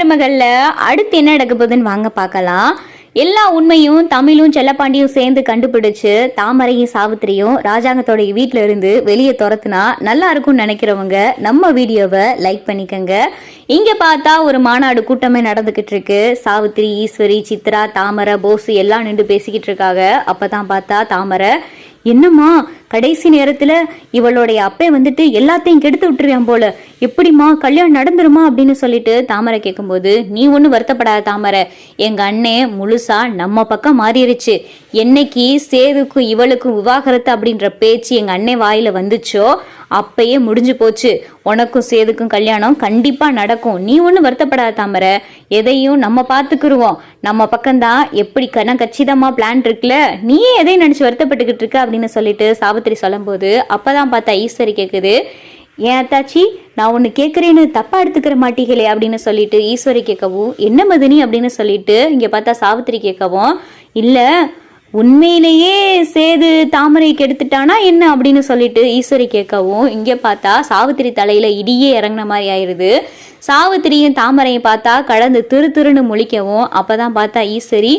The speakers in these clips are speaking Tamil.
மருமகள்ல அடுத்து என்ன நடக்க போகுதுன்னு வாங்க பார்க்கலாம். எல்லா உண்மையும் தமிழும் செல்லப்பாண்டியும் சேர்ந்து கண்டுபிடிச்சு தாமரையும் சாவித்திரியும் ராஜாங்கத்தோடைய வீட்டில இருந்து வெளியே துரத்துனா நல்லா இருக்கும்னு நினைக்கிறவங்க நம்ம வீடியோவை லைக் பண்ணிக்கோங்க. இங்க பார்த்தா ஒரு மாநாடு கூட்டமே நடந்துகிட்டு இருக்கு. சாவித்திரி ஈஸ்வரி சித்ரா தாமரை போசு எல்லாம் நின்று பேசிக்கிட்டு இருக்காங்க. அப்பதான் பார்த்தா தாமரை என்னம்மா கடைசி நேரத்தில் இவளுடைய அப்பே வந்துட்டு எல்லாத்தையும் கெடுத்து விட்டுருவான் போல. எப்படிம்மா கல்யாணம் நடந்துருமா அப்படின்னு சொல்லிட்டு தாமரை கேட்கும்போது நீ ஒன்றும் வருத்தப்படாத தாமரை. எங்கள் அண்ணே முழுசா நம்ம பக்கம் மாறிடுச்சு என்னைக்கு சேதுக்கும் இவளுக்கும் விவாகரத்து அப்படின்ற பேச்சு எங்கள் அண்ணே வாயில் வந்துச்சோ அப்பயே முடிஞ்சு போச்சு. உனக்கும் சேதுக்கும் கல்யாணம் கண்டிப்பாக நடக்கும். நீ ஒன்றும் வருத்தப்படாத தாமரை. எதையும் நம்ம பார்த்துக்குருவோம் நம்ம பக்கம்தான் எப்படி கன கச்சிதமாக பிளான் இருக்குல்ல? நீயே எதையும் நினச்சி வருத்தப்பட்டுக்கிட்டு இருக்க? அப்படின்னு சொல்லிட்டு சாவித்திரி சொல்லும்போது அப்பதான் பார்த்தா ஈஸ்வரி கேட்குது ஏன் அத்தாச்சி நான் ஒன்று கேட்குறேன்னு தப்பாக எடுத்துக்கிற மாட்டீங்களே அப்படின்னு சொல்லிட்டு ஈஸ்வரி கேட்கவும் என்ன மதினி? அப்படின்னு சொல்லிட்டு இங்கே பார்த்தா சாவித்திரி கேட்கவும் இல்லை உண்மையிலேயே சேது தாமரை கெடுத்துட்டானா என்ன? அப்படின்னு சொல்லிட்டு ஈஸ்வரி கேட்கவும் இங்கே பார்த்தா சாவித்திரி தலையில் இடியே இறங்கின மாதிரி ஆயிடுது சாவித்திரியும் தாமரையும் பார்த்தா கடந்து திரு திருன்னு முழிக்கவும் அப்பதான் பார்த்தா ஈஸ்வரி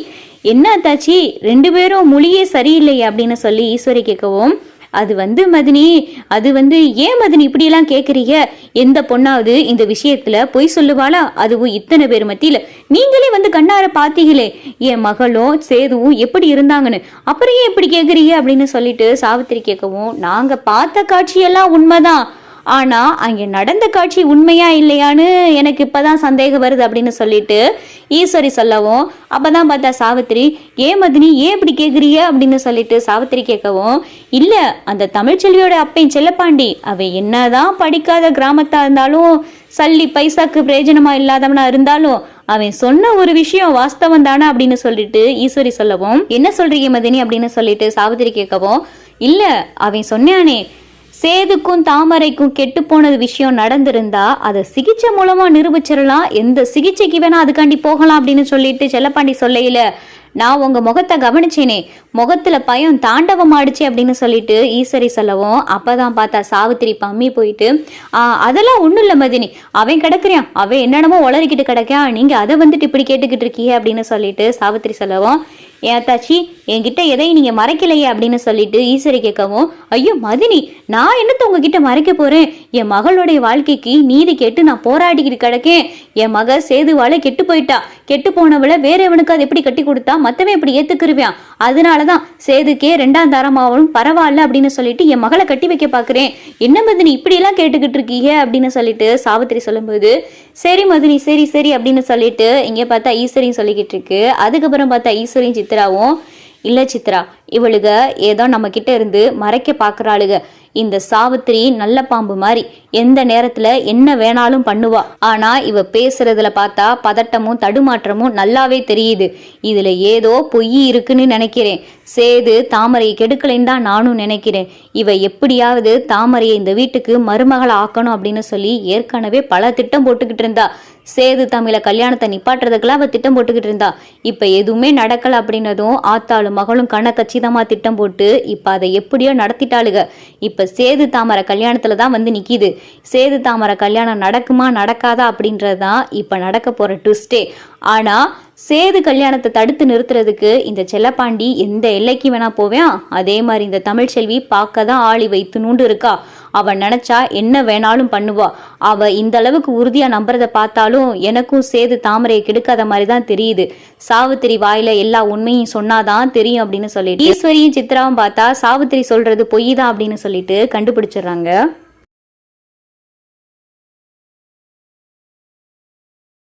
என்ன அத்தாச்சி ரெண்டு பேரும் மொழியே சரியில்லையே அப்படின்னு சொல்லி ஈஸ்வரி கேட்கவும் அது வந்து மதினி அது வந்து ஏன் மதினி இப்படியெல்லாம் கேட்குறீங்க எந்த பொண்ணாவது இந்த விஷயத்துல பொய் சொல்லுவாளா? அதுவும் இத்தனை பேர் மத்தியில். நீங்களே வந்து கண்ணார பார்த்தீங்களே என் மகளும் சேதுவும் எப்படி இருந்தாங்கன்னு. அப்புறம் ஏன் இப்படி கேட்குறீங்க அப்படின்னு சொல்லிட்டு சாவித்திரி கேட்கவும் நாங்கள் பார்த்த காட்சியெல்லாம் உண்மைதான். ஆனால் அங்கே நடந்த காட்சி உண்மையா இல்லையான்னு எனக்கு இப்பதான் சந்தேகம் வருது அப்படின்னு சொல்லிட்டு ஈஸ்வரி சொல்லவும் அப்போ தான் பார்த்தா சாவித்திரி ஏன் மதினி ஏன் இப்படி கேட்குறிய அப்படின்னு சொல்லிட்டு சாவித்திரி கேட்கவும் இல்லை அந்த தமிழ்ச்செல்வியோட அப்பையும் செல்லப்பாண்டி அவ என்னதான் படிக்காத கிராமத்தாக இருந்தாலும் சல்லி பைசாக்கு பிரயோஜனமாக இல்லாதவனா இருந்தாலும் அவன் சொன்ன ஒரு விஷயம் வாஸ்தவம் தானே? அப்படின்னு சொல்லிட்டு ஈஸ்வரி சொல்லவும் என்ன சொல்றீங்க மதினி? அப்படின்னு சொல்லிட்டு சாவித்திரி கேட்கவும் இல்லை அவன் சொன்னானே சேதுக்கும் தாமரைக்கும் கெட்டு போனது விஷயம் நடந்திருந்தா அதை சிகிச்சை மூலமா நிரூபிச்சிடலாம் எந்த சிகிச்சைக்கு வேணா அதுக்காண்டி போகலாம் அப்படின்னு சொல்லிட்டு செல்லப்பாண்டி சொல்லையில நான் உங்க முகத்தை கவனிச்சேனே முகத்துல பயம் தாண்டவம் ஆடுச்சு அப்படின்னு சொல்லிட்டு ஈஸ்வரி சொல்லவும் அப்பதான் பார்த்தா சாவித்திரி பம்மி போயிட்டு அதெல்லாம் ஒண்ணும் இல்ல மதினி அவன் கிடக்குறியான் அவன் என்னென்னமோ உளறிக்கிட்டு கிடக்கான் நீங்க அதை வந்துட்டு இப்படி கேட்டுக்கிட்டு இருக்கீங்க அப்படின்னு சொல்லிட்டு சாவித்திரி சொல்லவும் ஏத்தாச்சி என்கிட்ட எதையும் நீங்க மறைக்கலையே அப்படின்னு சொல்லிட்டு ஈஸ்வரி கேட்கவும் ஐயோ மதினி நான் என்னத்த உங்ககிட்ட மறைக்க போறேன்? என் மகளுடைய வாழ்க்கைக்கு நீதி கேட்டு நான் போராடிக்கிட்டு கிடக்கேன். என் மக சேதுவால கெட்டு போயிட்டா. கெட்டு போனவளை வேற எவனுக்கு அது எப்படி கட்டி கொடுத்தா? மத்தவன் எப்படி அதனால அதனாலதான் சேதுக்கே ரெண்டாம் தரமாவளும் பரவாயில்ல அப்படின்னு சொல்லிட்டு என் மகளை கட்டி வைக்க பாக்குறேன். என்ன மதினி இப்படி எல்லாம் கேட்டுக்கிட்டு இருக்கீங்க? அப்படின்னு சொல்லிட்டு சாவித்திரி சொல்லும்போது சரி மதினி சரி சரி அப்படின்னு சொல்லிட்டு இங்க பார்த்தா ஈஸ்வரியும் சொல்லிக்கிட்டு இருக்கு. அதுக்கப்புறம் பார்த்தா ஈஸ்வரியும் சித்ராவும் இல்லை சித்ரா? இவளுக ஏதோ நம்ம கிட்ட இருந்து மறைக்க பாக்குறாளுக. இந்த சாவித்திரி நல்ல பாம்பு மாதிரி எந்த நேரத்துல என்ன வேணாலும் பண்ணுவா. ஆனா இவ பேசுறதுல பார்த்தா பதட்டமும் தடுமாற்றமும் நல்லாவே தெரியுது. இதுல ஏதோ பொய் இருக்குன்னு நினைக்கிறேன். சேது தாமரையை கெடுக்கலைன்னு தான் நானும் நினைக்கிறேன். இவ எப்படியாவது தாமரையை இந்த வீட்டுக்கு மருமகளை ஆக்கணும் அப்படின்னு சொல்லி ஏற்கனவே பல திட்டம் போட்டுக்கிட்டு இருந்தா. சேது தமிழ கல்யாணத்தை நிப்பாட்டுறதுக்கெல்லாம் அவ திட்டம் போட்டுக்கிட்டு இருந்தா. இப்ப எதுவுமே நடக்கல அப்படின்னதும் ஆத்தாளும் மகளும் கண்ண கச்சிதமா திட்டம் போட்டு இப்ப அதை எப்படியோ நடத்திட்டாளுக. இப்ப சேது தாமரை கல்யாணத்துல தான் வந்து நிற்கிது சேது தாமரை கல்யாணம் நடக்குமா நடக்காதா அப்படின்றதுதான் இப்ப நடக்க போற ட்விஸ்டே ஆனா சேது கல்யாணத்தை தடுத்து நிறுத்துறதுக்கு இந்த செல்லப்பாண்டி எந்த எல்லைக்கு வேணா போவேன். அதே மாதிரி இந்த தமிழ்ச்செல்வி பார்க்க தான் ஆளி வைத்து நூண்டு இருக்கா. அவன் நினைச்சா என்ன வேணாலும் பண்ணுவா. அவ இந்த அளவுக்கு உறுதியா நம்புறத பார்த்தாலும் எனக்கும் சேது தாமரையை கெடுக்காத மாதிரி தான் தெரியுது. சாவித்திரி வாயில எல்லா உண்மையும் சொன்னாதான் தெரியும் அப்படின்னு சொல்லிட்டு ஈஸ்வரியும் சித்ராவும் பார்த்தா சாவித்திரி சொல்றது பொய் தான் அப்படின்னு சொல்லிட்டு கண்டுபிடிச்சிடுறாங்க.